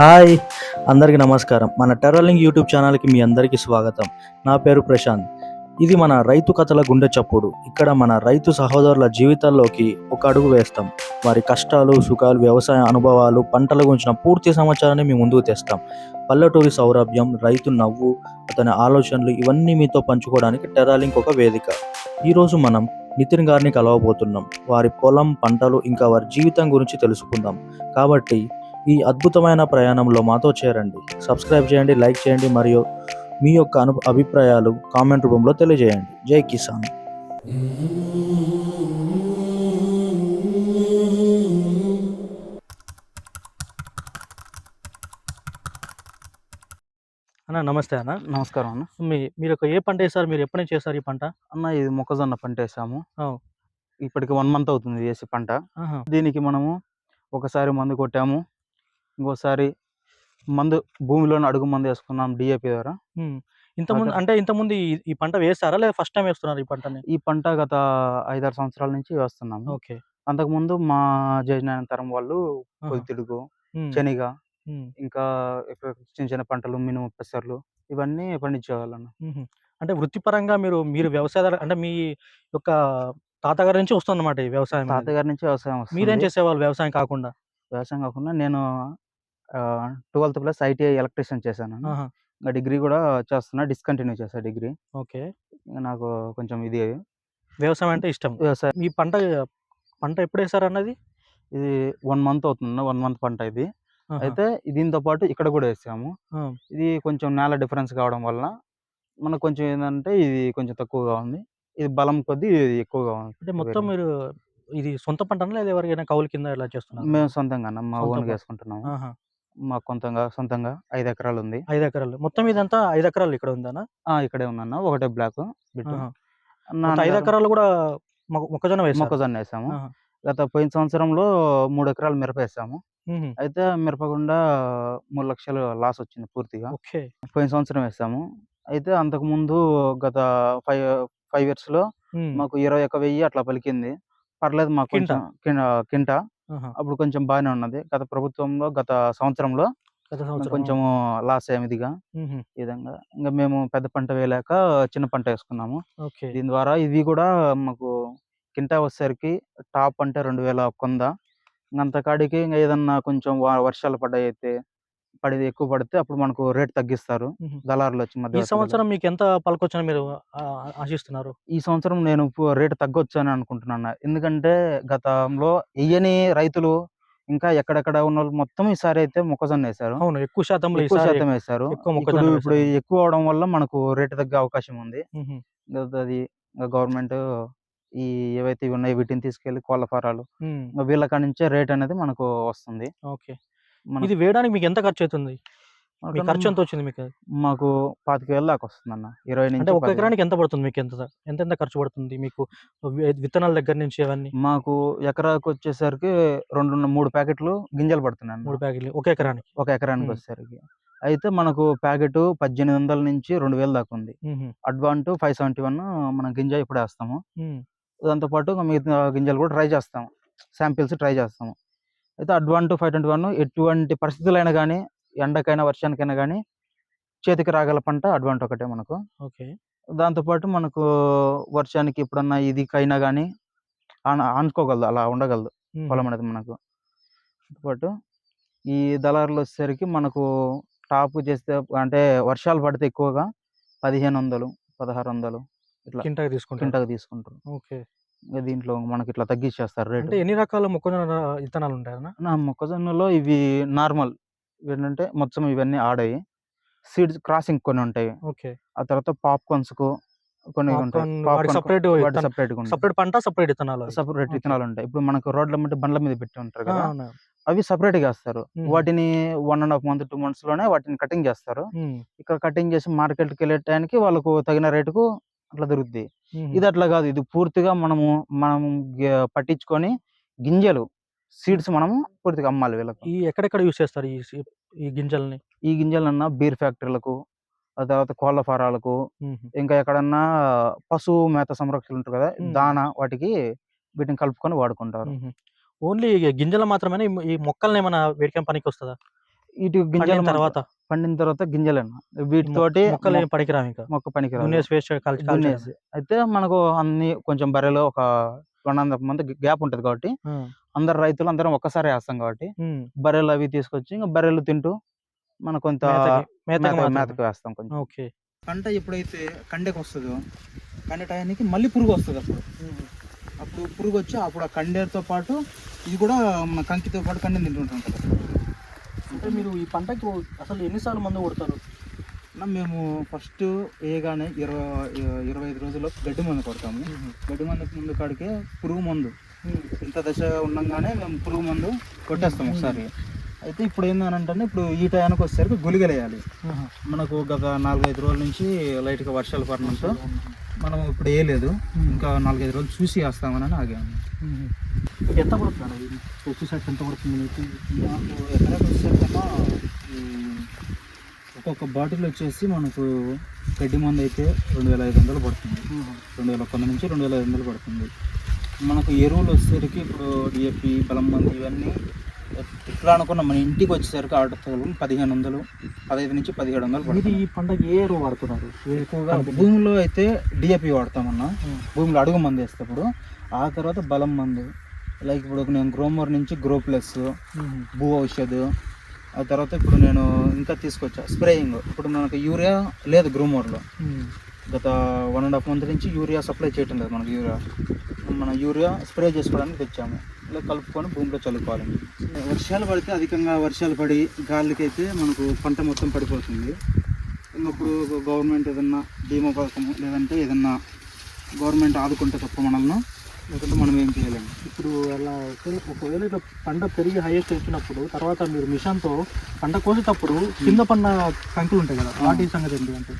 Hi అందరికీ నమస్కారం. మన టెర్రలింగ్ యూట్యూబ్ ఛానల్కి మీ అందరికీ స్వాగతం. నా పేరు ప్రశాంత్. ఇది మన రైతు కథల గుండె చప్పుడు. ఇక్కడ మన రైతు సహోదరుల జీవితాల్లోకి ఒక అడుగు వేస్తాం. వారి కష్టాలు సుఖాలు వ్యవసాయ అనుభవాలు పంటల గురించిన పూర్తి సమాచారాన్ని మీ ముందుకు తెస్తాం. పల్లెటూరి సౌరభ్యం రైతు నవ్వు అతని ఆలోచనలు ఇవన్నీ మీతో పంచుకోవడానికి టెర్రాలింక్ ఒక వేదిక. ఈరోజు మనం నితిన్ గారిని కలవబోతున్నాం. వారి పొలం పంటలు ఇంకా వారి జీవితం గురించి తెలుసుకుందాం. కాబట్టి ఈ అద్భుతమైన ప్రయాణంలో మాతో చేరండి. సబ్స్క్రైబ్ చేయండి లైక్ చేయండి మరియు మీ యొక్క అను అభిప్రాయాలు కామెంట్ రూపంలో తెలియజేయండి. జై కిసాన్. అన్న నమస్తే అన్న. నమస్కారం అన్న. మీ మీరు ఒక ఏ పంట వేస్తారు మీరు ఎప్పటి నుంచి చేస్తారు ఈ పంట? అన్న ఇది మొక్కజొన్న పంట వేసాము. ఇప్పటికి వన్ మంత్ అవుతుంది వేసి పంట. దీనికి మనము ఒకసారి మందు కొట్టాము. ఇంకోసారి మందు భూమిలోని అడుగు మందు వేసుకున్నాం డిఏపి ద్వారా. ఇంతకుముందు అంటే ఇంతకుముందు ఈ- ఈ పంట వేస్తారా లేదా ఫస్ట్ టైం వేస్తున్నారు ఈ పంటని ఈ పంట గత ఐదారు సంవత్సరాల నుంచి వేస్తున్నాము ఓకే అంతకుముందు మా జయనాయన తరం వాళ్ళు. పొద్దుతిడుగు. శనిగ. ఇంకా ఇక్కడ చిన్న చిన్న పంటలు మినుము పెసర్లు ఇవన్నీ పండించేవాళ్ళన్న మ్మ్. అంటే వృత్తిపరంగా మీరు మీరు వ్యవసాయ అంటే మీ యొక్క తాతగారి నుంచి వస్తుందన్నమాట ఈ వ్యవసాయం అనేది. తాతగారి నుంచి వ్యవసాయం మీరేం వస్తుంది చేసేవాళ్ళు వ్యవసాయం కాకుండా వ్యవసాయం కాకుండా నేను ట్వెల్త్ ప్లస్ ఐటీఐ ఎలక్ట్రీషియన్ చేశాను. ఇంకా డిగ్రీ కూడా చేస్తున్నా డిస్కంటిన్యూ చేశా డిగ్రీ. ఓకే. నాకు కొంచెం ఇది వ్యవసాయం అంటే ఇష్టం. వ్యవసాయం మీ పంట పంట ఎప్పుడు వేసారు అన్నది? ఇది వన్ మంత్ అవుతుంది వన్ మంత్ పంట ఇది. అయితే దీంతో పాటు ఇక్కడ కూడా వేసాము. ఇది కొంచెం నేల డిఫరెన్స్ కావడం వలన మనకు కొంచెం ఏంటంటే ఇది కొంచెం తక్కువగా ఉంది. ఇది బలం కొద్దీ ఇది ఎక్కువగా ఉంది. అంటే మొత్తం మీరు ఇది సొంత పంట లేదా ఎవరికైనా కౌలు కింద ఎలా చేస్తున్నారు? మేము సొంతంగా మా ఓన్గా. వేసుకుంటున్నాము. మాకు కొంతంగా సొంతంగా ఐదు ఎకరాలు ఉంది ఐదు ఎకరాలు మొత్తం ఇదంతా ఐదు ఎకరాలు ఇక్కడ ఉందన్న ఆ, ఇక్కడే ఉందన్న. ఒకటే బ్లాక్ బిట్టు. ఆహా. మొత్తం ఐదు ఎకరాలు కూడా మొక్క- మొక్కజొన్న మొక్కజొన్న వేసాము. ఆహా. గత పోయిన సంవత్సరంలో మూడు ఎకరాలు మిరప వేసాము. మ్మ్. అయితే మిరపకుండా మూడు లక్షలు లాస్ వచ్చింది పూర్తిగా. ఓకే. పోయిన సంవత్సరం వేసాము. అయితే అంతకుముందు గత ఫైవ్ ఫైవ్ ఇయర్స్లో మ్మ్. మాకు ఇరవై ఒక వెయ్యి అట్లా పలికింది. పర్లేదు మాకు కింటా? కొంచెం కింటా. ఆహా. అప్పుడు కొంచెం బాగానే ఉన్నది. గత ప్రభుత్వంలో గత సంవత్సరంలో గత మేము సంవత్సరం కొంచెం లాస్ ఇదిగా మ్మ్. ఈ విధంగా. ఇంకా మేము పెద్ద పంట వేయలేక చిన్న పంట వేసుకున్నాము. దీని ద్వారా ఇది కూడా మాకు కింటా వచ్చేసరికి టాప్ అంటే రెండు వేల కొంద. అంత కాడికి ఇంకా ఏదన్నా కొంచెం వర్షాలు పడ్డాయి అయితే పడి ఎక్కువ పడితే అప్పుడు మనకు రేట్ తగ్గిస్తారు. దళారులు వచ్చి ఈ మధ్య సంవత్సరం మీకు ఎంత పలకొచ్చని మీరు ఆశిస్తున్నారు? ఈ సంవత్సరం నేను రేటు తగ్గొచ్చు అని అనుకుంటున్నాను. ఎందుకంటే గతంలో వెయ్యని రైతులు ఇంకా ఎక్కడెక్కడ ఉన్న వాళ్ళు మొత్తం ఈసారి అయితే మొక్కజొన్న వేశారు. అవును ఎక్కువ శాతంలో ఎక్కువ శాతం వేశారు. ఇప్పుడు ఇప్పుడు. ఎక్కువ అవడం వల్ల మనకు రేటు తగ్గే అవకాశం ఉంది. అది గవర్నమెంట్ ఈ ఏవైతే ఉన్నాయో వీటిని తీసుకెళ్ళి కోళ్ళ ఫారాలు వీళ్ళ నుంచే రేట్ అనేది మనకు వస్తుంది. ఓకే. ఇది వేయడానికి మీకు ఎంత ఖర్చు అవుతుంది మీ ఖర్చు ఎంత వచ్చింది మీకు? మాకు పాతిక వేల దాకా వస్తుంది అన్న ఇరవై అంటే ఒక ఎకరానికి ఎంత పడుతుంది మీకు? ఎంత ఎంత ఎంత ఖర్చు పడుతుంది మీకు? విత్తనాల దగ్గర నుంచి అవన్నీ? మాకు ఎకరాకు వచ్చేసరికి రెండు మూడు ప్యాకెట్లు గింజలు పడుతున్నాయి మూడు ప్యాకెట్లు ఒక ఎకరానికి? ఒక ఎకరానికి. వచ్చేసరికి. అయితే మనకు ప్యాకెట్ పద్దెనిమిది వందల నుంచి రెండు వేలు దాకా ఉంది. అడ్వాంట్ ఫైవ్ సెవెంటీ వన్ మనం గింజ ఇప్పుడు వేస్తాము. మ్మ్. దాంతోపాటు ఇంకా మిగతా గింజలు కూడా ట్రై చేస్తాము. శాంపిల్స్ ట్రై చేస్తాము. అయితే అడ్వాంట్ ఫైవ్ ట్వంటీ వన్ ఎటువంటి పరిస్థితులైనా కానీ ఎండకైనా వర్షానికైనా కానీ చేతికి రాగల పంట అడ్వాంట్ ఒకటే మనకు. ఓకే. దాంతోపాటు మనకు వర్షానికి ఎప్పుడన్నా ఇదికైనా కానీ ఆన ఆనుకోగలదు అలా ఉండగలదు. పొలం అనేది మనకు. పాటు ఈ దళారులు వచ్చేసరికి మనకు టాప్ చేస్తే అంటే వర్షాలు పడితే ఎక్కువగా పదిహేను వందలు పదహారు వందలు ఇట్లా కింటాకి తీసుకుంటారు. కింటకు తీసుకుంటారు. ఓకే. దీంట్లో మనకి ఇట్లా తగ్గించేస్తారు రేట్ అంటే ఎన్ని రకాల మొక్కజొన్న విత్తనాలు ఉంటాయన్న నా మొక్కజొన్నలో ఇవి నార్మల్ ఏంటంటే మొత్తం ఇవన్నీ ఆడాయి సీడ్స్ క్రాసింగ్ కొన్ని ఉంటాయి ఓకే ఆ తర్వాత పాప్కార్న్స్కు కొన్ని ఉంటాయి Popcorn వాటికి separate విత్తనం- సపరేట్ సపరేట్ పంట సపరేట్ విత్తనాలు అవి. సపరేట్. విత్తనాలు ఉంటాయి ఇప్పుడు మనకు రోడ్ల మధ్య బండ్ల మీద పెట్టి ఉంటారు ఆ, కదా అవును. అవి సపరేట్గా వేస్తారు. వాటిని one and half month two మంత్స్లోనే వాటిని కటింగ్ చేస్తారు. ఇక్కడ కటింగ్ చేసి మార్కెట్కి వెళ్ళే టైంకి వాళ్ళకు తగిన రేటుకు అట్లా మ్మ్. ఇది అట్లా కాదు ఇది పూర్తిగా మనము మనం పట్టించుకొని గింజలు సీడ్స్ మనము పూర్తిగా అమ్మాలి వీళ్ళకు ఈ ఎక్కడెక్కడ యూస్ చేస్తారు ఈ ఈ గింజల్ని ఈ గింజలన్నా బీర్ ఫ్యాక్టరీలకు ఆ తర్వాత కోళ్ళ ఫారాలకు. ఇంకా ఎక్కడన్నా పశువు మేత సంరక్షణ ఉంటారు కదా. దానా వాటికి వీటిని కలుపుకొని వాడుకుంటారు. ఓన్లీ గింజలు మాత్రమే ఈ మొక్కల్ని ఏమైనా వేడికం పనికి వస్తుందా ఇటు గింజలు తర్వాత? పండిన తర్వాత గింజలన్న. వీటితోటి మొక్కలు పనికిరావు ఇంకా? మొక్క దున్నేసి. అయితే మనకు అన్ని కొంచెం బర్రెలు ఒక వన్ అండ్ మంత్ గ్యాప్ ఉంటుంది కాబట్టి అందరు రైతులు అందరం ఒక్కసారి వేస్తాం కాబట్టి బర్రెలు అవి తీసుకొచ్చి ఇంకా బర్రెలు తింటూ మన కొంత మేత- మేతకు వేస్తాం కొంచెం. ఓకే. పంట ఎప్పుడైతే కండెకి వస్తుందో కండె టయానికి మళ్ళీ పురుగు వస్తుంది అప్పుడు. అప్పుడు పురుగు వచ్చి అప్పుడు ఆ కండెతో పాటు ఇది కూడా మన కంకితో పాటు కండె తింటుంటుంది అంటే మీరు ఈ పంటకి అసలు ఎన్నిసార్లు మందు కొడతారు? అన్న మేము ఫస్ట్ ఏగానే ఇరవై ఇరవై ఐదు రోజుల్లో గడ్డి మందు కొడతాము. గడ్డి మందుకు ముందు కాడికే పురుగు మందు. ఇంత దశ ఉండగానే మేము పురుగు మందు కొట్టేస్తాం ఒకసారి. అయితే ఇప్పుడు ఏంటంటే ఇప్పుడు ఈ టయానికి వచ్చేసరికి గుళికలు వేయాలి మనకు గత నాలుగైదు రోజుల నుంచి లైట్గా వర్షాలు పడడంతో మనం ఇప్పుడు వేయలేదు. ఇంకా నాలుగైదు రోజులు చూసి వేస్తామని ఆగాము. ఎంత పడుతుంది పెస్టిసైడ్స్ ఎంత పడుతుంది మీకు? మాకు ఎకరాకు ఒక్కొక్క బాటిల్ వచ్చేసి మనకు గడ్డి మందు అయితే రెండు వేల ఐదు వందలు పడుతుంది. రెండు వేల కొంద నుంచి రెండు వేల ఐదు వందలు పడుతుంది. మనకు ఎరువులు వచ్చేసరికి ఇప్పుడు డిఎఫ్పి బలం మందు ఇవన్నీ ఇట్లా అనుకున్న మన ఇంటికి వచ్చేసరికి తగలు పదిహేను వందలు పదహైదు నుంచి పదిహేడు వందలు ఇది పడుతుంది ఈ పంటకి ఏ ఎరువు వాడుతున్నారు? ఎక్కువగా భూమిలో అయితే డిఏపి వాడతామన్నా. భూమిలో అడుగు మందు వేసేటప్పుడు ఆ తర్వాత బలం మందు లైక్ ఇప్పుడు నేను గ్రోమర్ నుంచి గ్రో ప్లస్ భూ ఔషధ్ ఆ తర్వాత ఇప్పుడు నేను ఇంకా తీసుకొచ్చా స్ప్రేయింగ్ ఇప్పుడు మనకు యూరియా లేదు గ్రోమర్లో గత వన్ అండ్ హాఫ్ మంత్ నుంచి యూరియా సప్లై చేయటం లేదు మనకు యూరియా. మన యూరియా స్ప్రే చేసుకోవడానికి తెచ్చాము. ఇలా కలుపుకొని భూమిలో చల్లుకోవాలి. వర్షాలు పడితే అధికంగా వర్షాలు పడి గాలికి అయితే మనకు పంట మొత్తం పడిపోతుంది. ఇప్పుడు గవర్నమెంట్ ఏదన్నా బీమా పథకం లేదంటే ఏదన్నా గవర్నమెంట్ ఆదుకుంటే తప్ప మనల్ని లేకుంటే మనం ఏం చేయలేము ఇప్పుడు అలా ఒకవేళ- ఇట్లా పంట పెరిగి హైయెస్ట్ వచ్చినప్పుడు తర్వాత మీరు మిషన్తో పంట కోసేటప్పుడు కింద పడిన కంకులు ఉంటాయి కదా వాటి సంగతి ఏంటి అంటే?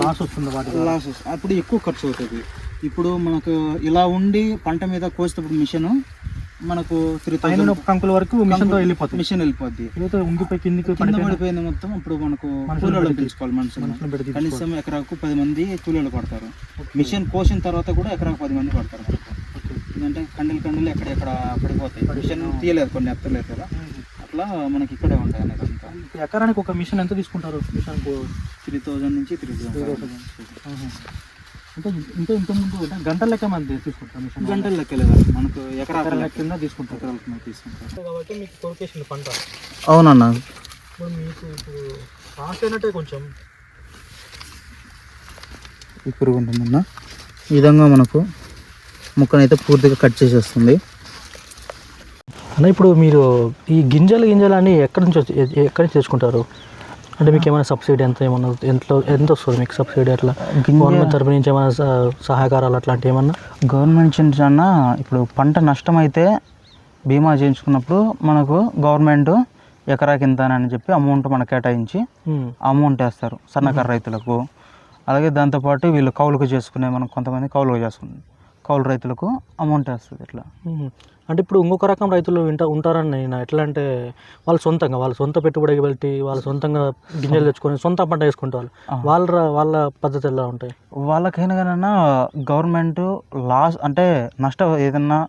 లాస్ వస్తుంది వాటి వల్ల. లాసెస్ అప్పుడు ఎక్కువ ఖర్చు అవుతుంది. ఇప్పుడు మనకు ఇలా ఉండి పంట మీద కోసేటప్పుడు మిషన్ మనకు త్రీ ఉన్న కంకుల వరకు మిషన్తో వెళ్ళిపోతుంది. మిషన్ వెళ్ళిపోద్ది. ఏదైతే ఉంగిపోయి కిందికి కింద పడిపోయిన పడిపోయింది మొత్తం ఇప్పుడు మనకు కూలీలు పెంచుకోవాలి మనుషులు. కనీసం ఎకరాకు పది మంది కూలీలు పడతారు మిషన్ కోసిన తర్వాత కూడా ఎకరాకు పది మంది పడతారు మనకు. ఎందుకంటే కండలు కండలు ఎక్కడెక్కడ పడిపోతాయి. మిషన్ తీయలేదు కొన్ని ఎత్తలేదు కదా. అట్లా మనకి ఇక్కడే ఉంటాయి అనేది అంతా. ఇప్పుడు ఎకరానికి ఒక మిషన్ ఎంత తీసుకుంటారు? మిషన్ త్రీ థౌజండ్ నుంచి త్రీ థౌజండ్ అంటే ఇంకా ఇంత ముందు అంటే గంటల లెక్క మంది తీసుకుంటారు మిషన్ గంటలు లెక్కలేదా మనకు ఎకరాకు ఎకరాల లెక్క. కింద తీసుకుంటారు. ఎకరాలకు మీద తీసుకుంటారు. కాబట్టి మీకు కొరికేసింది పంట? అవునన్నా. ఇప్పుడు మీకు ఇప్పుడు లాస్ అయినట్టే కొంచెం? ఈ పురుగు ఉంటుందన్న. ఈ విధంగా మనకు ముక్కనైతే పూర్తిగా కట్ చేసేస్తుంది. అన్న ఇప్పుడు మీరు ఈ గింజలు గింజలు అన్ని ఎక్కడి నుంచి ఎక్కడి నుంచి తెచ్చుకుంటారు? అంటే మీకు ఏమైనా సబ్సిడీ ఎంత ఏమన్నా ఎంతో ఎంత వస్తుంది మీకు సబ్సిడీ అట్లా? గవర్నమెంట్ తరపు నుంచి ఏమైనా స- సహాయకారాలు అట్లాంటివి ఏమన్నా? గవర్నమెంట్ నుంచి అన్న ఇప్పుడు పంట నష్టం అయితే బీమా చేయించుకున్నప్పుడు మనకు గవర్నమెంట్ ఎకరాకి ఇంత అని చెప్పి అమౌంట్ మనకు కేటాయించి అమౌంట్ వేస్తారు సన్నకారు రైతులకు. అలాగే దాంతోపాటు వీళ్ళు కౌలుకు చేసుకునే మనం కొంతమంది కౌలుకు చేసుకునే కౌలు రైతులకు అమౌంట్ వేస్తుంది ఇట్లా. అంటే ఇప్పుడు ఇంకొక రకం రైతులు వింట ఉంటారని నేను ఎట్లా అంటే వాళ్ళు సొంతంగా వాళ్ళ సొంత పెట్టుబడికి పెట్టి వాళ్ళ సొంతంగా గింజలు తెచ్చుకొని సొంత పంట వేసుకుంటారు. వాళ్ళ వాళ్ళ పద్ధతి ఎలా ఉంటాయి వాళ్ళకైనా కానీ గవర్నమెంట్ లాస్ అంటే నష్టం ఏదన్నా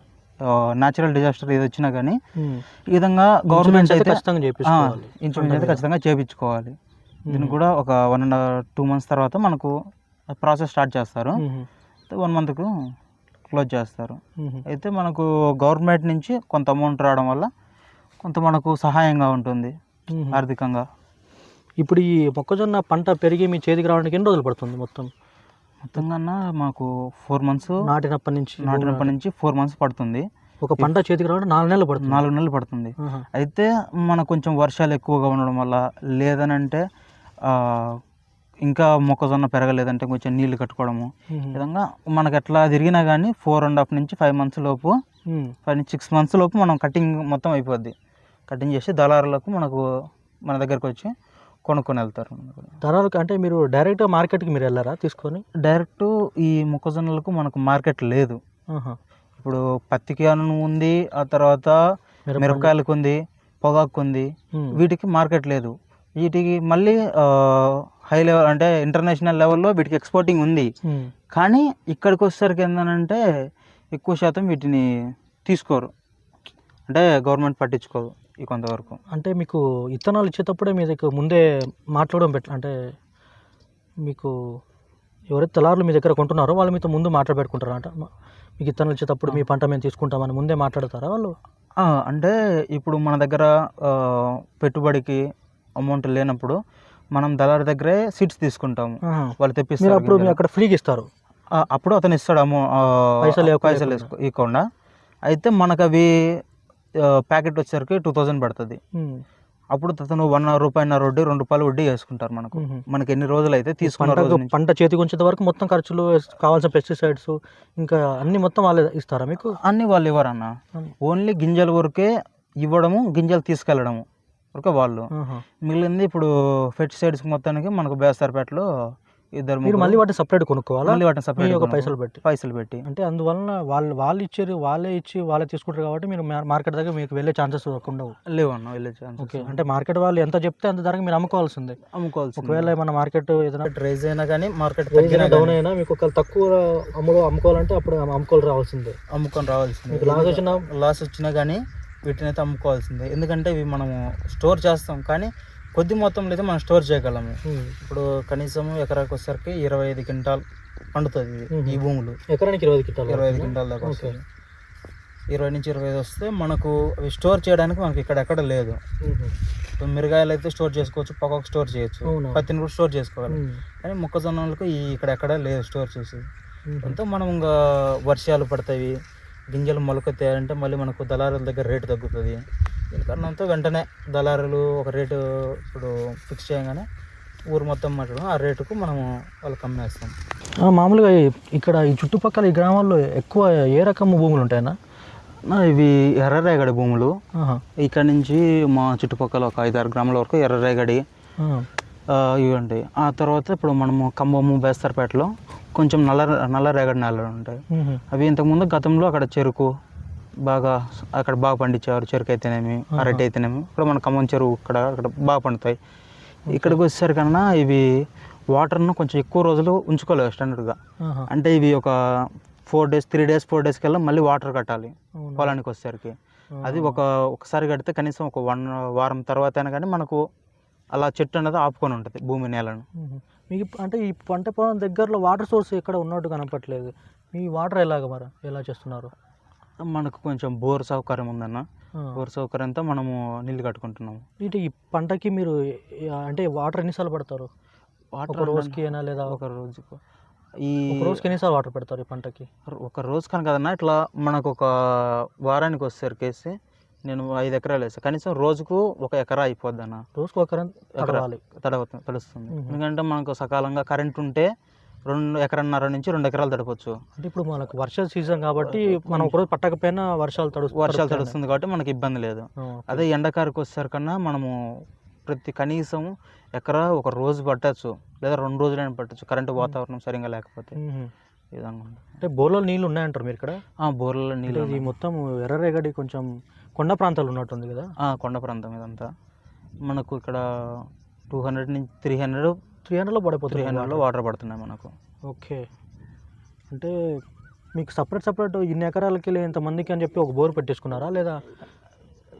న్యాచురల్ డిజాస్టర్ ఏది వచ్చినా కానీ. ఈ విధంగా గవర్నమెంట్ అయితే ఖచ్చితంగా చేపించుకోవాలి ఇన్సూరెన్స్ అయితే ఖచ్చితంగా చేయించుకోవాలి దీనికి కూడా ఒక వన్ అండ్ టూ మంత్స్ తర్వాత మనకు ప్రాసెస్ స్టార్ట్ చేస్తారు. వన్ మంత్కు క్లోజ్ చేస్తారు. అయితే మనకు గవర్నమెంట్ నుంచి కొంత అమౌంట్ రావడం వల్ల కొంత మనకు సహాయంగా ఉంటుంది. ఆర్థికంగా ఇప్పుడు ఈ మొక్కజొన్న పంట పెరిగి మీ చేతికి రావడానికి ఎన్ని రోజులు పడుతుంది మొత్తం మొత్తంగా మాకు ఫోర్ మంత్స్ నాటినప్పటి నుంచి నాటినప్పటి నుంచి ఫోర్ మంత్స్ పడుతుంది ఒక పంట చేతికి రావడానికి నాలుగు నెలలు పడుతుంది నాలుగు నెలలు పడుతుంది. అయితే మనకు కొంచెం వర్షాలు ఎక్కువగా ఉండడం వల్ల లేదనంటే ఇంకా మొక్కజొన్న పెరగలేదంటే కొంచెం నీళ్ళు కట్టుకోవడము. విధంగా మనకు ఎట్లా తిరిగినా కానీ ఫోర్ అండ్ హాఫ్ నుంచి ఫైవ్ మంత్స్ లోపు. ఫైవ్ నుంచి సిక్స్ మంత్స్ లోపు మనం కటింగ్ మొత్తం అయిపోద్ది కటింగ్ చేసి దళారులకు మనకు మన దగ్గరకు వచ్చి కొనుక్కొని వెళ్తారు ధరలకు అంటే మీరు డైరెక్ట్గా మార్కెట్కి మీరు వెళ్ళారా తీసుకొని డైరెక్ట్ ఈ మొక్కజొన్నలకు మనకు మార్కెట్ లేదు. ఇప్పుడు పత్తికి అను ఉంది ఆ తర్వాత మిరప- మిరపకాయలకు ఉంది పొగాకు ఉంది. వీటికి మార్కెట్ లేదు వీటికి మళ్ళీ హై లెవెల్ అంటే ఇంటర్నేషనల్ లెవెల్లో వీటికి ఎక్స్పోర్టింగ్ ఉంది. మ్మ్. కానీ ఇక్కడికి వచ్చేసరికి ఏంటంటే ఎక్కువ శాతం వీటిని తీసుకోరు. అంటే గవర్నమెంట్ పట్టించుకోదు ఈ కొంతవరకు. అంటే మీకు ఇత్తనాలు ఇచ్చేటప్పుడే మీ దగ్గర ముందే మాట్లాడడం పెట్ట అంటే మీకు ఎవరైతే తలారులు మీ దగ్గర కొంటున్నారో వాళ్ళు మీతో ముందు మాట్లాడబెట్టుకుంటారా అంటే మీకు ఇత్తనాలు ఇచ్చేటప్పుడు మీ పంట మేము తీసుకుంటామని ముందే మాట్లాడతారా వాళ్ళు? అంటే ఇప్పుడు మన దగ్గర పెట్టుబడికి అమౌంట్ లేనప్పుడు మనం దళారి దగ్గరే సీట్స్ తీసుకుంటాము. వాళ్ళు తెప్పిస్తారు అప్పుడు. అక్కడ ఫ్రీగా ఇస్తారు. అప్పుడు అతను ఇస్తాడు అమౌ పైసలు ఇవ్వకుండా పైసలు ఇవ్వకుండా. అయితే మనకు అవి ప్యాకెట్ వచ్చేసరికి టూ థౌజండ్ పడుతుంది. అప్పుడు అతను వన్ రూపాయిన్నర వడ్డీ రెండు రూపాయలు వడ్డీ వేసుకుంటారు మనకు. మనకి ఎన్ని రోజులు అయితే తీసుకున్న పంట చేతికి ఉంచేంత వరకు మొత్తం ఖర్చులు కావాల్సిన పెస్టిసైడ్స్ ఇంకా అన్ని మొత్తం వాళ్ళే ఇస్తారా మీకు? అన్ని వాళ్ళు ఇవ్వరన్న. ఓన్లీ గింజల వరకే ఇవ్వడము గింజలు తీసుకెళ్ళడము. వరకే వాళ్ళు. మిగిలింది ఇప్పుడు పెస్టిసైడ్స్ మొత్తానికి మనకు బేస్తారపేటలో ఇద్దరు మీరు మళ్ళీ వాటిని సపరేట్ కొనుక్కోవాలా? మళ్ళీ వాటిని సపరేట్ యొక్క పైసలు పెట్టి. పైసలు పెట్టి. అంటే అందువలన వాళ్ళు వాళ్ళు ఇచ్చారు వాళ్ళే ఇచ్చి వాళ్ళే తీసుకుంటారు కాబట్టి మీరు మార్కెట్ దగ్గర మీకు వెళ్ళే ఛాన్సెస్ ఉండవు. లేవు అన్న వెళ్ళే chances. ఓకే. అంటే మార్కెట్ వాళ్ళు ఎంత చెప్తే అంత ధరకు మీరు అమ్ముకోవాల్సిందే. అమ్ముకోవాల్సి ఒకవేళ ఏమైనా మార్కెట్ ఏదైనా రైజ్ అయినా కానీ మార్కెట్ తగ్గినా డౌన్ అయినా మీకు ఒక తక్కువ అమ్ములో అమ్ముకోవాలంటే అప్పుడు అమ్ముకోవాలి రావాల్సిందే. అమ్ముకొని రావాల్సిందే. మీకు లాస్ వచ్చినా లాస్ వచ్చినా కానీ వీటిని అయితే అమ్ముకోవాల్సిందే. ఎందుకంటే ఇవి మనము స్టోర్ చేస్తాం కానీ కొద్ది మొత్తంలో అయితే మనం స్టోర్ చేయగలము. ఇప్పుడు కనీసం ఎకరాకి వచ్చేసరికి ఇరవై ఐదు క్వింటాల్ పండుతుంది ఇది. ఈ భూములు. ఎకరానికి ఇరవై ఐదు కిట్టాలు ఇరవై ఐదు క్వింటాల్ దాకా. వస్తుంది. ఇరవై నుంచి ఇరవై ఐదు వస్తే మనకు అవి స్టోర్ చేయడానికి మనకి ఇక్కడ ఎక్కడ లేదు. ఇప్పుడు మిరగాయలు అయితే స్టోర్ చేసుకోవచ్చు పొగాకు స్టోర్ చేయొచ్చు. పత్తిని కూడా స్టోర్ చేసుకోవాలి కానీ మొక్కజొన్నలకు ఈ ఇక్కడ ఎక్కడ లేదు స్టోర్ చేసి ఎంతో మనం ఇంకా వర్షాలు పడతాయి గింజలు మొలకెత్తాయంటే మళ్ళీ మనకు దళారుల దగ్గర రేటు తగ్గుతుంది. దీని కారణంతో వెంటనే దళారులు ఒక రేటు ఇప్పుడు ఫిక్స్ చేయగానే ఊరు మొత్తం మాట్లాడడం ఆ రేటుకు మనము వాళ్ళకి అమ్మేస్తాం. ఆ, మామూలుగా ఇక్కడ ఈ చుట్టుపక్కల ఈ గ్రామాల్లో ఎక్కువ ఏ రకం భూములు ఉంటాయన్నా? నా ఇవి ఎర్రరేగడి భూములు. ఇక్కడ నుంచి మా చుట్టుపక్కల ఒక ఐదారు గ్రామాల వరకు ఎర్రరేగడి. ఆ. ఆ, తర్వాత ఇప్పుడు మనము ఖమ్మము బేస్తర్పేటలో కొంచెం నల్ల నల్ల రేగడి నేలలు ఉంటాయి. అవి ఇంతకుముందు గతంలో అక్కడ చెరుకు బాగా అక్కడ బాగా పండించేవారు చెరుకు అయితేనేమి అరటి అయితేనేమి ఇప్పుడు మన ఖమ్మం చెరువు ఇక్కడ అక్కడ బాగా పండుతాయి ఇక్కడికి వచ్చేసరికన్నా ఇవి వాటర్ను కొంచెం ఎక్కువ రోజులు ఉంచుకోలేవు స్టాండర్డ్గా. అంటే ఇవి ఒక four days three days four days కల్లా మళ్ళీ వాటర్ కట్టాలి? పొలానికి వచ్చేసరికి. అది ఒక ఒకసారి కడితే కనీసం ఒక వన్ వారం తర్వాత అయినా కానీ మనకు అలా చెట్టు అనేది ఆపుకొని ఉంటుంది భూమి నేలను. మీకు అంటే ఈ పంట పొలం దగ్గరలో వాటర్ సోర్స్ ఎక్కడ ఉన్నట్టు కనపట్లేదు. మీ వాటర్ ఎలాగ మరి? ఎలా చేస్తున్నారు? మనకు కొంచెం బోర్ సౌకర్యం ఉందన్న. బోర్ సౌకర్యంతో మనము నీళ్ళు కట్టుకుంటున్నాము. ఇటు ఈ పంటకి మీరు అంటే వాటర్ ఎన్నిసార్లు పడతారు? వాటర్ రోజుకి అయినా లేదా? ఒక రోజుకు. ఈ రోజుకి ఎన్నిసార్లు వాటర్ పెడతారు ఈ పంటకి? ఒక రోజు కనుక కదన్నా ఇట్లా మనకు ఒక వారానికి వచ్చేసరికేసి నేను ఐదు ఎకరాలు వేస్తాను కనీసం రోజుకు ఒక ఎకరా అయిపోద్ది అన్న రోజుకు ఒక తడవాలి. తడవ తడుస్తుంది. ఎందుకంటే మనకు సకాలంగా కరెంట్ ఉంటే రెండు ఎకరన్నర నుంచి రెండు ఎకరాలు తడపచ్చు అంటే ఇప్పుడు మనకు వర్ష సీజన్ కాబట్టి మనం ఒక రోజు పట్టకపోయినా వర్షాలు తడు వర్షాలు తడుస్తుంది కాబట్టి మనకి ఇబ్బంది లేదు. అదే ఎండాకారికి వచ్చేసరికన్నా మనము ప్రతి కనీసం ఎకరా ఒక రోజు పట్టచ్చు. లేదా రెండు రోజులైనా పట్టచ్చు. కరెంటు వాతావరణం సరిగా లేకపోతే. అంటే బోర్లో నీళ్ళు ఉన్నాయంటారు మీరు ఇక్కడ? అంటే నీళ్ళు మొత్తం ఎర్రరేగడి కొంచెం కొండ ప్రాంతాలు ఉన్నట్టుంది కదా కొండ ప్రాంతం ఇదంతా. మనకు ఇక్కడ టూ హండ్రెడ్ నుంచి త్రీ హండ్రెడ్ త్రీ హండ్రెడ్లో త్రీ పడిపోతుంది హండ్రెడ్లో వాటర్ పడుతున్నాయి మనకు. ఓకే. అంటే మీకు సపరేట్ సపరేట్ ఇన్ని ఎకరాలకి వెళ్ళి ఇంతమందికి అని చెప్పి ఒక బోర్ పెట్టేసుకున్నారా లేదా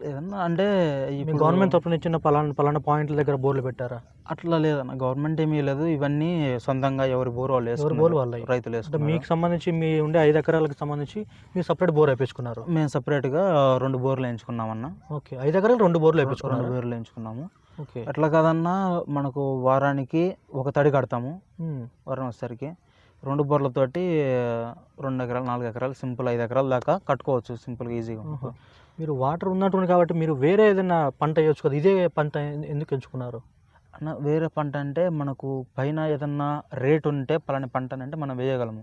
ఏదన్నా అంటే ఇప్పుడు గవర్నమెంట్ తరఫున ఇచ్చిన పలానా పలానా పాయింట్ల దగ్గర బోర్లు పెట్టారా? అట్లా లేదన్న. గవర్నమెంట్ ఏమీ లేదు. ఇవన్నీ సొంతంగా ఎవరి బోర్ వాళ్ళు ఎవరి. బోర్ వాళ్ళవి? రైతులు వేసుకున్నారు. మీకు సంబంధించి మీ ఉండే ఐదు ఎకరాలకు సంబంధించి మీరు సపరేట్ బోర్ వేయించుకున్నారు మేము సపరేట్గా రెండు బోర్లు వేయించుకున్నామన్న. ఓకే. ఐదు ఎకరాలు రెండు బోర్లు రెండు వేయించుకున్నారు బోర్లు వేయించుకున్నాము. ఓకే. ఎట్లా కాదన్నా మనకు వారానికి ఒక తడి కడతాము. వారం వచ్చేసరికి రెండు బోర్లతోటి రెండు ఎకరాలు నాలుగు ఎకరాలు సింపుల్ ఐదు ఎకరాల దాకా కట్టుకోవచ్చు. సింపుల్గా ఈజీగా. మీరు వాటర్ ఉన్నట్టుంది కాబట్టి మీరు వేరే ఏదైనా పంట వేయొచ్చు కదా ఇదే పంట ఎందుకు ఎంచుకున్నారు అన్న వేరే పంట అంటే మనకు పైన ఏదన్నా రేట్ ఉంటే పలాని పంట అంటే మనం వేయగలము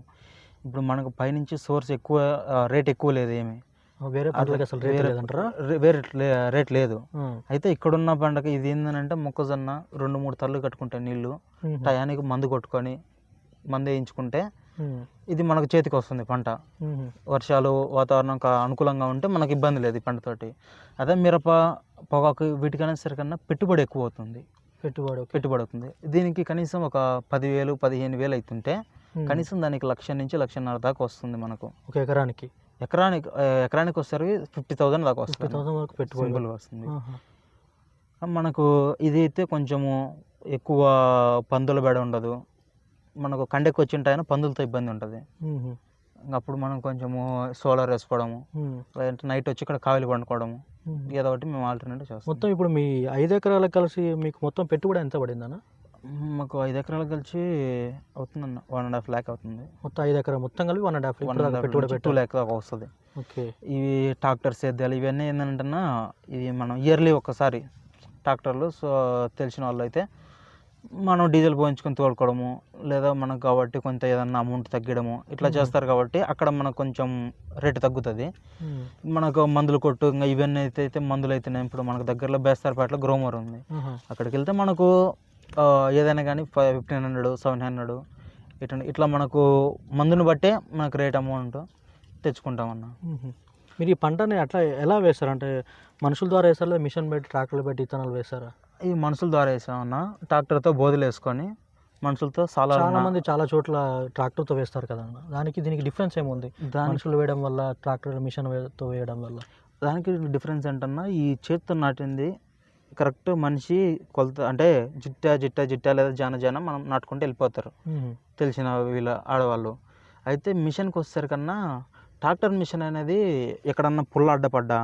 ఇప్పుడు మనకు పైనుంచి సోర్స్ ఎక్కువ రేట్ ఎక్కువ లేదు ఏమి వేరే పంటలకి అసలు రేట్ వేరే- లేదంటారా వేరే రేట్ లేదు. అయితే ఇక్కడున్న పంటకి ఇది ఏంటంటే మొక్కజొన్న రెండు మూడు తల్లు కట్టుకుంటే నీళ్ళు ఉమ్. టయానికి మందు కొట్టుకొని మందు వేయించుకుంటే. ఇది మనకు చేతికి వస్తుంది పంట. వర్షాలు వాతావరణం అనుకూలంగా ఉంటే మనకి ఇబ్బంది లేదు ఈ పంటతోటి అదే మిరప పొగాకు వీటికైనా సరికన్నా పెట్టుబడి ఎక్కువ అవుతుంది. పెట్టుబడి. పెట్టుబడి అవుతుంది. దీనికి కనీసం ఒక పదివేలు పదిహేను వేలు అవుతుంటే. కనీసం దానికి లక్ష నుంచి లక్షన్నర దాకా వస్తుంది మనకు. ఒక ఎకరానికి? ఎకరానికి ఎకరానికి వచ్చేసరికి ఫిఫ్టీ థౌసండ్ దాకా వస్తుంది. థౌసండ్ వరకు పెట్టుబడి వస్తుంది. మనకు ఇది అయితే కొంచెము ఎక్కువ పందుల బెడ ఉండదు. మనకు కండెక్కి వచ్చింటాయన పందులతో ఇబ్బంది ఉంటుంది. అప్పుడు మనం కొంచెము సోలార్ వేసుకోవడము. లేదంటే నైట్ వచ్చి ఇక్కడ కావిలి పండుకోవడము. ఏదో ఒకటి మేము ఆల్టర్నేటివ్ చేస్తాం. మొత్తం ఇప్పుడు మీ ఐదు ఎకరాలకు కలిసి మీకు మొత్తం పెట్టుబడి ఎంత పడిందన్న? మాకు ఐదు ఎకరాలు కలిసి అవుతుందన్న వన్ అండ్ హాఫ్ ల్యాక్ అవుతుంది. మొత్తం ఐదు ఎకరా మొత్తం కలిపి వన్ అండ్ హాఫ్ పెట్టుబడి టూ ల్యాక్ దాకా వస్తుంది. ఓకే. ఇవి ట్రాక్టర్ సేద్యాలు ఇవన్నీ ఏంటంటే ఇవి మనం ఇయర్లీ ఒక్కసారి ట్రాక్టర్లు సో తెలిసిన వాళ్ళు అయితే మనం డీజిల్ పోయించుకొని తోలుకోవడము లేదా మనకు కాబట్టి కొంత ఏదన్నా అమౌంట్ తగ్గడము ఇట్లా. చేస్తారు కాబట్టి అక్కడ మనకు కొంచెం రేటు తగ్గుతుంది. మనకు మందులు కొట్టు ఇంకా ఇవన్నీ అయితే అయితే మందులు అయితేనే ఇప్పుడు మనకు దగ్గరలో బేస్తారపేటలో గ్రోమర్ ఉంది. అక్కడికి వెళ్తే మనకు ఏదైనా కానీ ఫిఫ్టీన్ హండ్రెడ్ సెవెన్ హండ్రెడ్ ఇట్లా ఇట్లా మనకు మందుని బట్టే మనకు రేట్ అమౌంట్ తెచ్చుకుంటామన్న. మీరు ఈ పంటని అట్లా ఎలా వేస్తారు అంటే మనుషుల ద్వారా వేస్తారా మిషన్ పెట్టి ట్రాక్టర్లు పెట్టి ఇత్తనాలు వేస్తారా ఈ మనుషుల ద్వారా వేసామన్న ట్రాక్టర్తో బోధులు వేసుకొని మనుషులతో చాలా చాలా మంది చాలా చోట్ల ట్రాక్టర్తో వేస్తారు కదా. దానికి దీనికి డిఫరెన్స్ ఏముంది మనుషులు వేయడం వల్ల ట్రాక్టర్ మిషన్తో వేయడం వల్ల దానికి డిఫరెన్స్ ఏంటన్నా ఈ చేతితో నాటింది కరెక్ట్ మనిషి కొలత అంటే జిట్ట జిట్ట జిట్ట లేదా జాన జాన మనం నాటుకుంటూ వెళ్ళిపోతారు. తెలిసిన వీళ్ళ ఆడవాళ్ళు అయితే మిషన్కి వచ్చేసరికన్నా ట్రాక్టర్ మిషన్ అనేది ఎక్కడన్నా పుల్ల అడ్డపడ్డా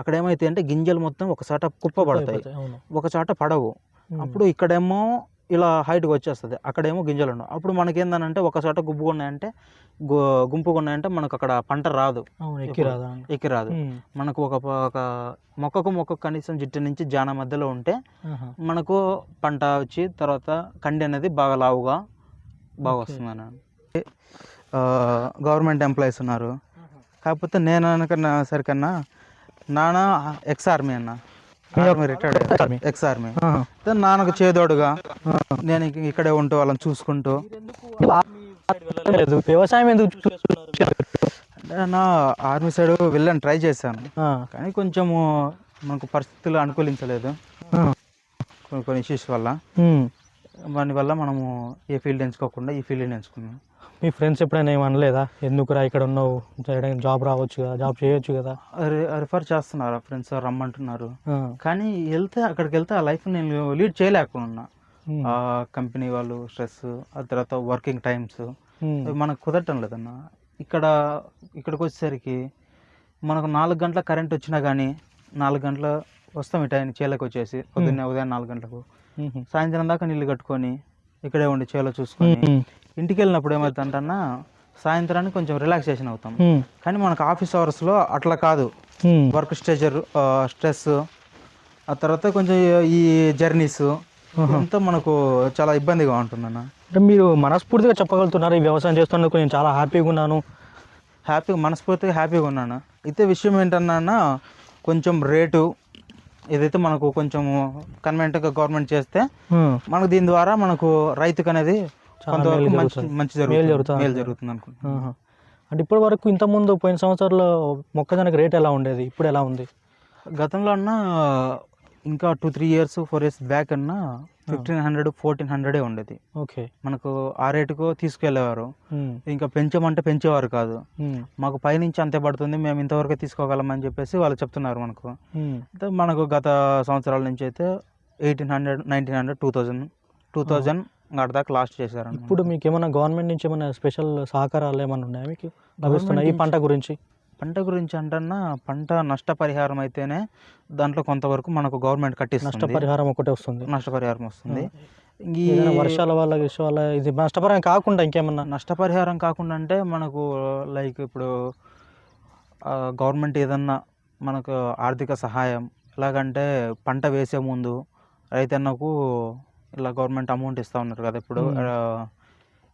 అక్కడ ఏమైతే అంటే గింజలు మొత్తం ఒక చాట కుప్ప పడతాయి ఒక చాట పడవు. అప్పుడు ఇక్కడేమో ఇలా హైట్కి వచ్చేస్తుంది. అక్కడేమో గింజలు ఉండవు. అప్పుడు మనకేందనంటే ఒక చోట గుంపుగా ఉన్నాయంటే గుంపుగా ఉన్నాయంటే మనకు అక్కడ పంట రాదు? ఎక్కి రాదా. మనకు ఒక ఒక మొక్కకు మొక్కకు కనీసం జిట్టు నుంచి జాన మధ్యలో ఉంటే. మనకు పంట వచ్చి తర్వాత కండి అనేది బాగా లావుగా బాగా. వస్తుంది అన్న గవర్నమెంట్ ఎంప్లాయీస్ ఉన్నారు. కాకపోతే నేను అనుకున్న సరికన్నా నాన్న ఎక్స్ ఆర్మీ అన్న. Army retired Army. Ex army. నాన్నకు చేదోడుగా నేను ఇక- ఇక్కడే ఉంటూ వాళ్ళని చూసుకుంటూ. వ్యవసాయం ఎందుకు నా ఆర్మీ సైడ్ వెళ్ళని ట్రై చేశాను. కానీ కొంచెము మనకు పరిస్థితులు అనుకూలించలేదు. కొన్ని కొన్ని ఇష్యూస్ వల్ల. మ్మ్. దాని వల్ల మనము ఏ ఫీల్డ్ ఎంచుకోకుండా ఈ ఫీల్డ్ ఎంచుకున్నాం. మీ ఫ్రెండ్స్ ఎప్పుడైనా ఏమనలేదా ఎందుకురా ఇక్కడ ఉన్నావు? జాబ్ రావచ్చు కదా జాబ్ చేయొచ్చు కదా. రిఫర్ చేస్తున్నారు ఫ్రెండ్స్ రమ్మంటున్నారు. కానీ వెళ్తే అక్కడికి వెళ్తే ఆ లైఫ్ నేను లీడ్. ఆ కంపెనీ వాళ్ళు స్ట్రెస్ ఆ తర్వాత వర్కింగ్ టైమ్స్. మనకు కుదరటం లేదన్న. ఇక్కడ ఇక్కడికి వచ్చేసరికి మనకు నాలుగు గంటల కరెంట్ వచ్చినా కానీ నాలుగు గంటల వస్తాం ఈ టైం చేలకు వచ్చేసి పొద్దున్నే ఉదయం నాలుగు గంటలకు. సాయంత్రం దాకా నీళ్ళు కట్టుకొని ఇక్కడే ఉండి చేలో చూసుకొని. ఇంటికి వెళ్ళినప్పుడు ఏమవుతుందన్నా సాయంత్రానికి కొంచెం రిలాక్సేషన్ అవుతాం. కానీ మనకు ఆఫీస్ అవర్స్లో అట్లా కాదు. వర్క్ స్ట్రెచర్ స్ట్రెస్ ఆ తర్వాత కొంచెం ఈ జర్నీస్ అంతా మనకు చాలా ఇబ్బందిగా ఉంటుందన్న అంటే మీరు మనస్ఫూర్తిగా చెప్పగలుగుతున్నారు ఈ వ్యవసాయం చేస్తున్నందుకు నేను చాలా హ్యాపీగా ఉన్నాను హ్యాపీగా మనస్ఫూర్తిగా హ్యాపీగా ఉన్నాను అయితే విషయం ఏంటన్నా కొంచెం రేటు ఏదైతే మనకు కొంచెం కన్వెంట్గా గవర్నమెంట్ చేస్తే. మనకు దీని ద్వారా మనకు రైతుకు అనేది కొంతవరకు మంచి. మంచి జరుగుతుంది. మేలు జరుగుతుంది అనుకుంటున్నాను. అంటే ఇప్పటి వరకు ఇంత ముందు పోయిన సంవత్సరాల్లో మొక్కజొన్నకి రేట్ ఎలా ఉండేది? ఇప్పుడు ఎలా ఉంది? గతంలో అన్న ఇంకా two three years four years back అన్న ఫిఫ్టీన్ హండ్రెడ్ ఫోర్టీన్ హండ్రెడే ఉండేది. ఓకే. మనకు ఆ రేటుకు తీసుకెళ్ళేవారు. ఇంకా పెంచమంటే పెంచేవారు కాదు. మాకు పైనుంచి అంతే పడుతుంది మేము ఇంతవరకు తీసుకోగలమని చెప్పేసి వాళ్ళు చెప్తున్నారు మనకు. అయితే మనకు గత సంవత్సరాల నుంచి అయితే eighteen hundred nineteen hundred two thousand two thousand దాకా లాస్ట్ చేశారు ఇప్పుడు మీకు ఏమైనా గవర్నమెంట్ నుంచి ఏమైనా స్పెషల్ సహకారాలు ఏమైనా ఉన్నాయా మీకు? లభిస్తున్నాయి ఈ పంట గురించి? పంట గురించి అంటన్నా పంట నష్టపరిహారం అయితేనే దాంట్లో కొంతవరకు మనకు గవర్నమెంట్ కట్టిస్తుంది. నష్టపరిహారం ఒకటే వస్తుంది. నష్టపరిహారం వస్తుంది. ఈ వర్షాల వల్ల గిష వల్ల ఇది నష్టపరిహారం కాకుండా ఇంకేమన్నా? నష్టపరిహారం కాకుండా అంటే మనకు లైక్ ఇప్పుడు గవర్నమెంట్ ఏదన్నా మనకు ఆర్థిక సహాయం ఎలాగంటే పంట వేసే ముందు రైతన్నకు ఇలా గవర్నమెంట్ అమౌంట్ ఇస్తూ ఉన్నారు కదా ఇప్పుడు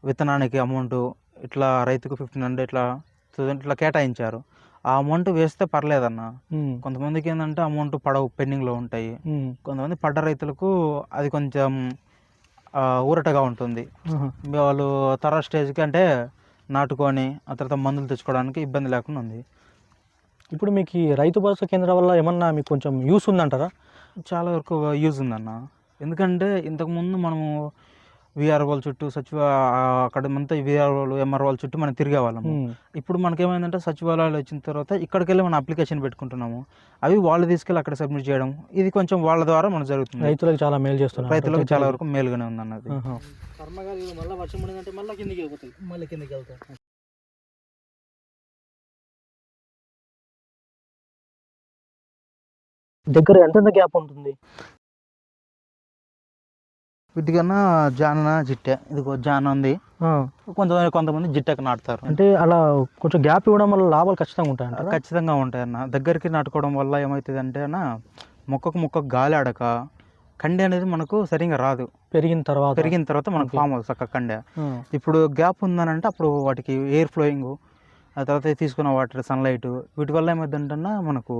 విత్తనానికి అమౌంట్ ఇట్లా రైతుకు ఫిఫ్టీన్ హండ్రెడ్ ఇట్లా థౌసండ్ ఇట్లా కేటాయించారు. ఆ అమౌంట్ వేస్తే పర్లేదన్న. కొంతమందికి ఏంటంటే అమౌంట్ పడవు పెండింగ్లో ఉంటాయి. కొంతమంది పడ్డ రైతులకు అది కొంచెం ఊరటగా ఉంటుంది. వాళ్ళు తర్వాత స్టేజ్కి అంటే నాటుకొని ఆ తర్వాత మందులు తెచ్చుకోవడానికి ఇబ్బంది లేకుండా ఉంది. ఇప్పుడు మీకు ఈ రైతు భరోసా కేంద్రం వల్ల ఏమన్నా మీకు కొంచెం యూస్ ఉందంటారా? చాలా వరకు యూజ్ ఉందన్న. ఎందుకంటే ఇంతకుముందు మనము విఆర్ఓల చుట్టూ సచివ ఆ, అక్కడ అంతా విఆర్ఓలు ఎంఆర్ఓల చుట్టూ మనం తిరిగే వాళ్ళము. ఇప్పుడు మనకేమైందంటే సచివాలయాలు వచ్చిన తర్వాత ఇక్కడికి వెళ్ళి మనం అప్లికేషన్ పెట్టుకుంటున్నాము. అవి వాళ్ళు తీసుకెళ్ళి అక్కడ సబ్మిట్ చేయడం ఇది కొంచెం వాళ్ళ ద్వారా మనకు జరుగుతుంది. రైతులకు చాలా మేలు చేస్తున్నారు రైతులకు చాలా వరకు మేలుగానే ఉంది అన్నది. మళ్ళీ వర్షం పడిందంటే మళ్ళీ కిందికి వెళ్ళిపోతాయి. మళ్ళీ కిందికి వెళ్తాయి దగ్గర ఎంతెంత గ్యాప్ ఉంటుంది? వీటికన్నా జాన జిట్టె. ఇది జాన ఉంది. కొంతమంది కొంతమంది జిట్టెకి నాటుతారు. అంటే అలా కొంచెం గ్యాప్ ఇవ్వడం వల్ల లాభాలు ఖచ్చితంగా ఉంటాయంట ఖచ్చితంగా ఉంటాయి అన్న దగ్గరికి నాటుకోవడం వల్ల ఏమవుతుంది అంటే అన్న మొక్కకు మొక్కకు గాలి ఆడక కండి అనేది మనకు సరిగా రాదు. పెరిగిన తర్వాత. పెరిగిన తర్వాత మనకు. ఫామ్ అవుతుంది చక్క కండె. ఇప్పుడు గ్యాప్ ఉందనంటే అప్పుడు వాటికి ఎయిర్ ఫ్లోయింగ్ ఆ తర్వాత తీసుకున్న వాటర్ సన్లైట్ వీటి వల్ల ఏమైందంటే మనకు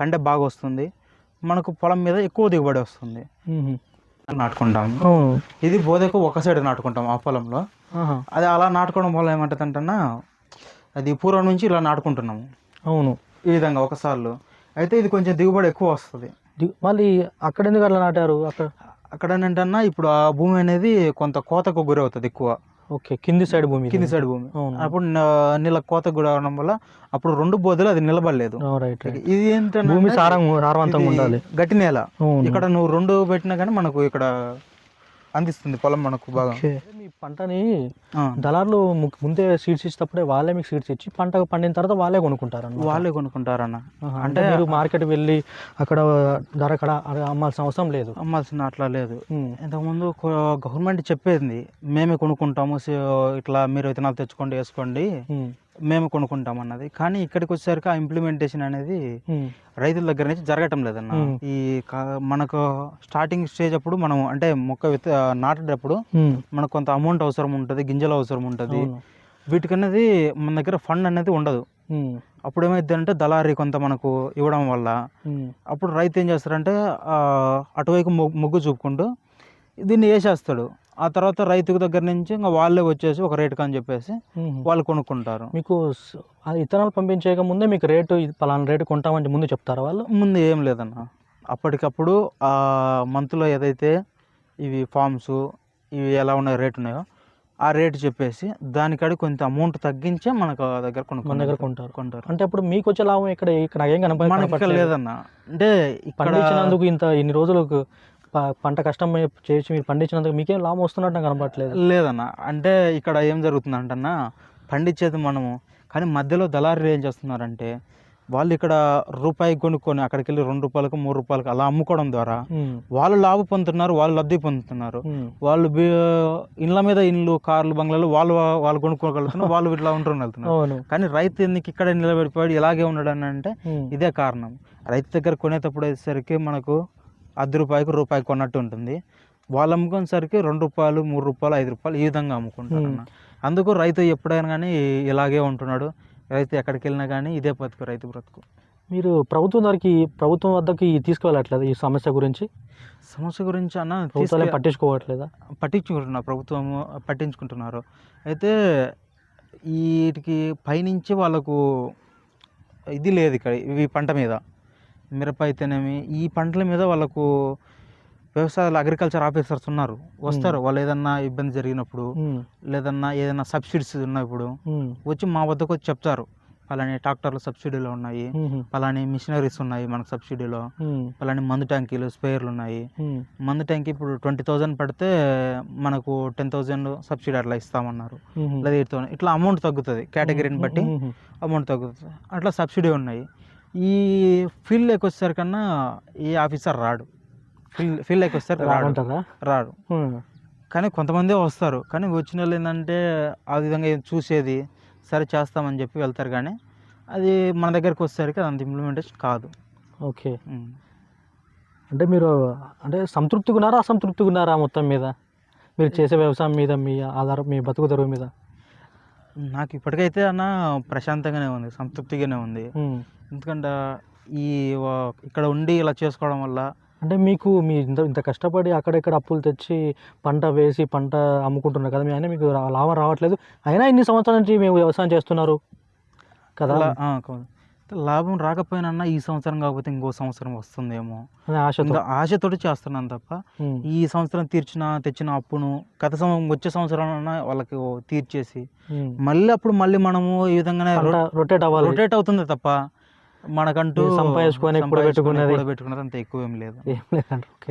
కండె బాగా వస్తుంది. మనకు పొలం మీద ఎక్కువ దిగుబడి వస్తుంది. ఉహు. నాటుకుంటాం అవును. ఇది బోధకు ఒక సైడ్ నాటుకుంటాం ఆ పొలంలో. అది అలా నాటుకోవడం వల్ల ఏమంటుందంటే అది పూర్వం నుంచి ఇలా నాటుకుంటున్నాము. అవును. ఈ విధంగా ఒకసార్లు అయితే ఇది కొంచెం దిగుబడి ఎక్కువ వస్తుంది. మళ్ళీ అక్కడ ఎందుకు అట్లా నాటారు? అక్కడ అక్కడ ఏంటంటే ఇప్పుడు ఆ భూమి అనేది కొంత కోతకు గురి అవుతుంది ఎక్కువ. ఓకే కింది సైడ్ భూమి కింది సైడ్ భూమి. అప్పుడు నీళ్ళ కోతకు గురి అవడం వల్ల అప్పుడు రెండు బోధలు అది నిలబడలేదు. ఇది ఏంటంటే భూమి సారం సారవంతంగా ఉండాలి. గట్టి నేల. ఇక్కడ నువ్వు రెండు పెట్టినా కానీ మనకు ఇక్కడ అందిస్తుంది పొలం మనకు బాగా. మీ పంటని. దళారులు ముందే సీడ్స్ ఇచ్చినప్పుడే వాళ్ళే మీకు సీడ్స్ ఇచ్చి పంట పండిన తర్వాత వాళ్ళే కొనుక్కుంటారు అన్నమాట. వాళ్ళే కొనుక్కుంటారన్న అంటే మీరు మార్కెట్ వెళ్ళి అక్కడ ధర అక్కడ అమ్మాల్సిన అవసరం లేదు అమ్మాల్సిన అట్లా లేదు. ఇంతకుముందు గవర్నమెంట్ చెప్పేది మేమే కొనుక్కుంటాము ఇట్లా మీరు విత్తనాలు తెచ్చుకోండి వేసుకోండి. మేము కొనుక్కుంటాం అన్నది కానీ ఇక్కడికి వచ్చేసరికి ఆ ఇంప్లిమెంటేషన్ అనేది. రైతుల దగ్గర నుంచి జరగటం లేదన్న. ఈ మనకు స్టార్టింగ్ స్టేజ్ అప్పుడు మనం అంటే మొక్క నాటేటప్పుడు. మనకు కొంత అమౌంట్ అవసరం ఉంటుంది గింజలు అవసరం ఉంటుంది. వీటికన్నది మన దగ్గర ఫండ్ అనేది ఉండదు. అప్పుడు ఏమైంది అంటే దళారీ కొంత మనకు ఇవ్వడం వల్ల. అప్పుడు రైతు ఏం చేస్తారంటే అటువైపు మొగ్గు చూపుకుంటూ దీన్ని వేసేస్తాడు ఆ తర్వాత రైతుకు దగ్గర నుంచి ఇంకా వాళ్ళే వచ్చేసి ఒక రేటుకి అని చెప్పేసి. వాళ్ళు కొనుక్కుంటారు. మీకు ఇత్తనాలు పంపించేయక ముందే మీకు రేటు పలానా రేటు కొంటామని ముందు చెప్తారా వాళ్ళు? ముందు ఏం లేదన్న. అప్పటికప్పుడు ఆ మంత్లో ఏదైతే ఇవి ఫామ్స్ ఇవి ఎలా ఉన్నాయో రేట్ ఉన్నాయో ఆ రేటు చెప్పేసి దానికాడి కొంత అమౌంట్ తగ్గించే మనకు దగ్గర మన దగ్గర కొంటారు. కొంటారు. అంటే అప్పుడు మీకు వచ్చే లాభం ఇక్కడ ఇక్కడ ఏం కనప- మనకి ఇక్కడ కనపడట్లేదు. లేదన్న. అంటే ఇక్కడ పండించినందుకు ఇంత ఇన్ని రోజులకు పంట కష్టం చేసి మీరు పండించినందుకు మీకేం లాభం వస్తున్నట్టు నాకు కనపడట్లేదు లేదన్న అంటే ఇక్కడ ఏం జరుగుతుంది అంటన్నా పండించేది మనము కానీ మధ్యలో దళారీలు ఏం చేస్తున్నారంటే వాళ్ళు ఇక్కడ రూపాయి కొనుక్కొని అక్కడికి వెళ్ళి రెండు రూపాయలకు మూడు రూపాయలకు అలా అమ్ముకోవడం ద్వారా. వాళ్ళు లాభ పొందుతున్నారు వాళ్ళు లబ్ధి పొందుతున్నారు. వాళ్ళు ఇండ్ల మీద ఇండ్లు కార్లు బంగ్లాలు వాళ్ళు వాళ్ళు కొనుక్కోగలుగుతున్నారు వాళ్ళు ఇట్లా ఉంటున్నారు వెళ్తున్నారు కానీ రైతు ఎందుకు ఇక్కడ నిలబడిపోయాడు ఇలాగే ఉన్నాడు అని అంటే. ఇదే కారణం రైతు దగ్గర కొనేటప్పుడు వచ్చేసరికి మనకు అర్ధ రూపాయికి రూపాయి కొన్నట్టు ఉంటుంది. వాళ్ళు అమ్ముకునేసరికి రెండు రూపాయలు మూడు రూపాయలు ఐదు రూపాయలు ఈ విధంగా అమ్ముకుంటారు అన్న. అందుకు రైతు ఎప్పుడైనా కానీ ఇలాగే ఉంటున్నాడు. రైతు ఎక్కడికి వెళ్ళినా కానీ ఇదే బతుకు రైతు బ్రతుకు. మీరు ప్రభుత్వం దగ్గరికి ప్రభుత్వం వద్దకి తీసుకువెళ్ళట్లేదు ఈ సమస్య గురించి? సమస్య గురించి అన్న ప్రభుత్వాలు పట్టించుకోవట్లేదా? పట్టించుకుంటున్నారు ప్రభుత్వం పట్టించుకుంటున్నారు. అయితే వీటికి పైనుంచి వాళ్ళకు ఇది లేదు ఇక్కడ ఇవి పంట మీద. మిరప అయితేనేమి ఈ పంటల మీద వాళ్ళకు వ్యవసాయ అగ్రికల్చర్ ఆఫీసర్స్ ఉన్నారు వస్తారు వాళ్ళు ఏదన్నా ఇబ్బంది జరిగినప్పుడు. లేదన్నా ఏదైనా సబ్సిడీస్ ఉన్నప్పుడు. వచ్చి మా వద్దకు వచ్చి చెప్తారు పలాని ట్రాక్టర్లు సబ్సిడీలో ఉన్నాయి. పలాని మిషనరీస్ ఉన్నాయి మనకు సబ్సిడీలో. పలాని మందు ట్యాంకీలు స్పేర్లు ఉన్నాయి. మందు ట్యాంక్ ఇప్పుడు ట్వంటీ థౌజండ్ పడితే మనకు టెన్ థౌజండ్ సబ్సిడీ అట్లా ఇస్తామన్నారు. లేదా ఇట్లా అమౌంట్ తగ్గుతుంది కేటగిరీని బట్టి. అమౌంట్ తగ్గుతుంది అట్లా సబ్సిడీ ఉన్నాయి ఈ ఫీల్డ్లోకి వచ్చేసరికన్నా ఈ ఆఫీసర్ రాడు. ఫీల్డ్ ఫీల్డ్లోకి వచ్చేసరికి రాడు. రాడు. కానీ కొంతమంది వస్తారు. కానీ వచ్చిన వాళ్ళు ఏంటంటే ఆ విధంగా ఏం చూసేది సరే చేస్తామని చెప్పి వెళ్తారు కానీ అది మన దగ్గరికి వచ్చేసరికి అది అంత ఇంప్లిమెంటేషన్ కాదు. ఓకే. అంటే మీరు అంటే సంతృప్తిగా ఉన్నారా అసంతృప్తిగా ఉన్నారా మొత్తం మీద? మీరు చేసే వ్యవసాయం మీద మీ ఆధారం మీ బతుకు తెరువు మీద? నాకు ఇప్పటికైతే అన్న ప్రశాంతంగానే ఉంది సంతృప్తిగానే ఉంది. ఎందుకంటే ఈ ఇక్కడ ఉండి ఇలా చేసుకోవడం వల్ల అంటే మీకు మీ ఇంత ఇంత కష్టపడి అక్కడెక్కడ అప్పులు తెచ్చి పంట వేసి పంట అమ్ముకుంటున్నారు కదా మీ అయినా మీకు లాభం రావట్లేదు. అయినా ఇన్ని సంవత్సరాల నుంచి మేము వ్యవసాయం చేస్తున్నారు కదా? లాభం రాకపోయినా ఈ సంవత్సరం కాకపోతే ఇంకో సంవత్సరం వస్తుందేమో. ఆశతో. ఇంకా ఆశతోటి చేస్తున్నాను తప్ప ఈ సంవత్సరం తీర్చిన తెచ్చిన అప్పును గత సంవత్సరం వచ్చే సంవత్సరం వాళ్ళకి ఓ తీర్చేసి. మళ్ళీ అప్పుడు మళ్ళీ మనము ఈ విధంగానే రొటేట్ అవ్వాలి. రొటేట్ అవుతుంది తప్ప మనకంటూ సంపాదించుకొని పెట్టుకున్నది. పెట్టుకున్నది అంత ఎక్కువ ఏం లేదు.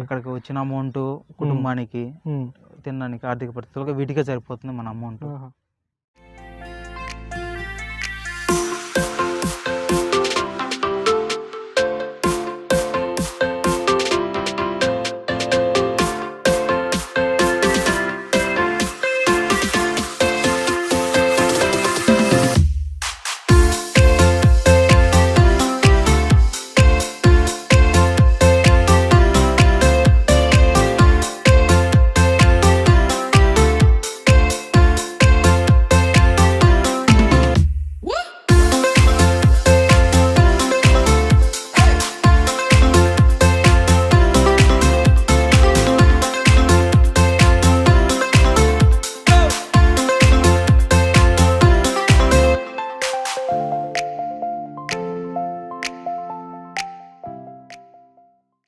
అక్కడికి వచ్చిన అమౌంట్ కుటుంబానికి తినడానికి ఆర్థిక పరిస్థితులకు వీటికే సరిపోతుంది మన అమౌంట్.